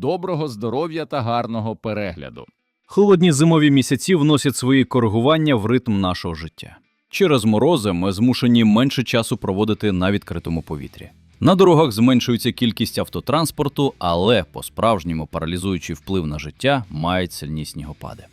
Доброго здоров'я та гарного перегляду. Холодні зимові місяці вносять свої коригування в ритм нашого життя. Через морози ми змушені менше часу проводити на відкритому повітрі. На дорогах зменшується кількість автотранспорту, але по-справжньому паралізуючий вплив на життя мають сильні снігопади.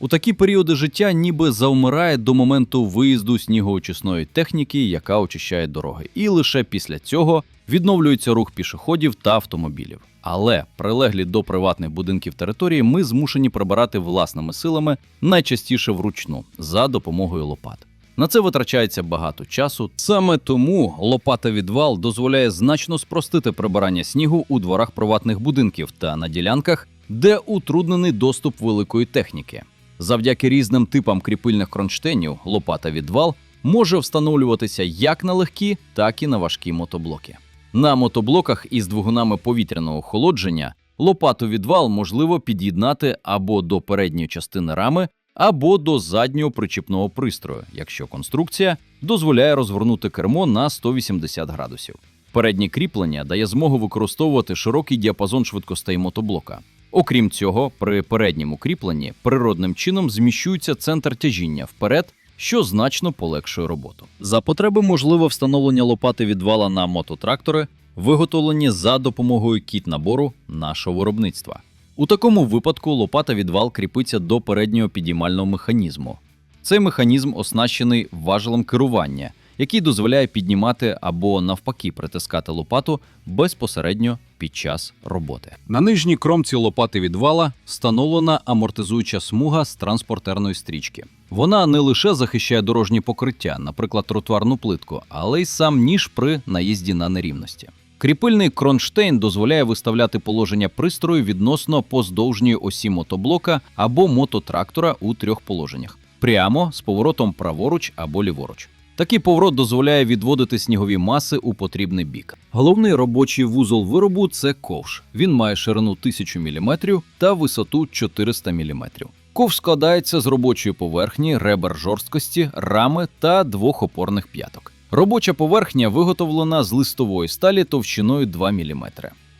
У такі періоди життя ніби завмирає до моменту виїзду снігоочисної техніки, яка очищає дороги, і лише після цього відновлюється рух пішоходів та автомобілів. Але прилеглі до приватних будинків території ми змушені прибирати власними силами найчастіше вручну за допомогою лопат. На це витрачається багато часу. Саме тому лопата відвал дозволяє значно спростити прибирання снігу у дворах приватних будинків та на ділянках, де утруднений доступ великої техніки. Завдяки різним типам кріпильних кронштейнів лопата відвал може встановлюватися як на легкі, так і на важкі мотоблоки. На мотоблоках із двигунами повітряного охолодження лопату відвал можливо під'єднати або до передньої частини рами, або до заднього причіпного пристрою, якщо конструкція дозволяє розвернути кермо на 180 градусів. Переднє кріплення дає змогу використовувати широкий діапазон швидкостей мотоблока. Окрім цього, при передньому кріпленні природним чином зміщується центр тяжіння вперед, що значно полегшує роботу. За потреби можливе встановлення лопати відвала на мототрактори, виготовлені за допомогою кіт набору нашого виробництва. У такому випадку лопата відвал кріпиться до переднього підіймального механізму. Цей механізм оснащений важелем керування, який дозволяє піднімати або навпаки притискати лопату безпосередньо під час роботи. На нижній кромці лопати відвала встановлена амортизуюча смуга з транспортерної стрічки. Вона не лише захищає дорожнє покриття, наприклад, тротуарну плитку, але й сам ніж при наїзді на нерівності. Кріпильний кронштейн дозволяє виставляти положення пристрою відносно поздовжньої осі мотоблока або мототрактора у трьох положеннях прямо з поворотом праворуч або ліворуч. Такий поворот дозволяє відводити снігові маси у потрібний бік. Головний робочий вузол виробу це ковш. Він має ширину 1000 мм та висоту 400 мм. Ковш складається з робочої поверхні, ребер жорсткості, рами та двох опорних п'яток. Робоча поверхня виготовлена з листової сталі товщиною 2 мм.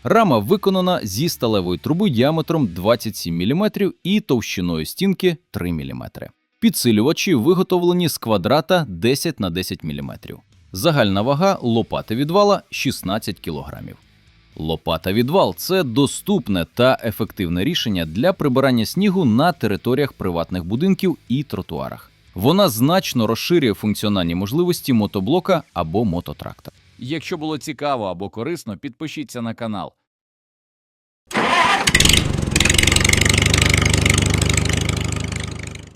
Рама виконана зі сталевої труби діаметром 27 мм і товщиною стінки 3 мм. Підсилювачі виготовлені з квадрата 10 на 10 мм. Загальна вага лопати відвала 16 кг. Лопата відвал це доступне та ефективне рішення для прибирання снігу на територіях приватних будинків і тротуарах. Вона значно розширює функціональні можливості мотоблока або мототрактора. Якщо було цікаво або корисно, підпишіться на канал,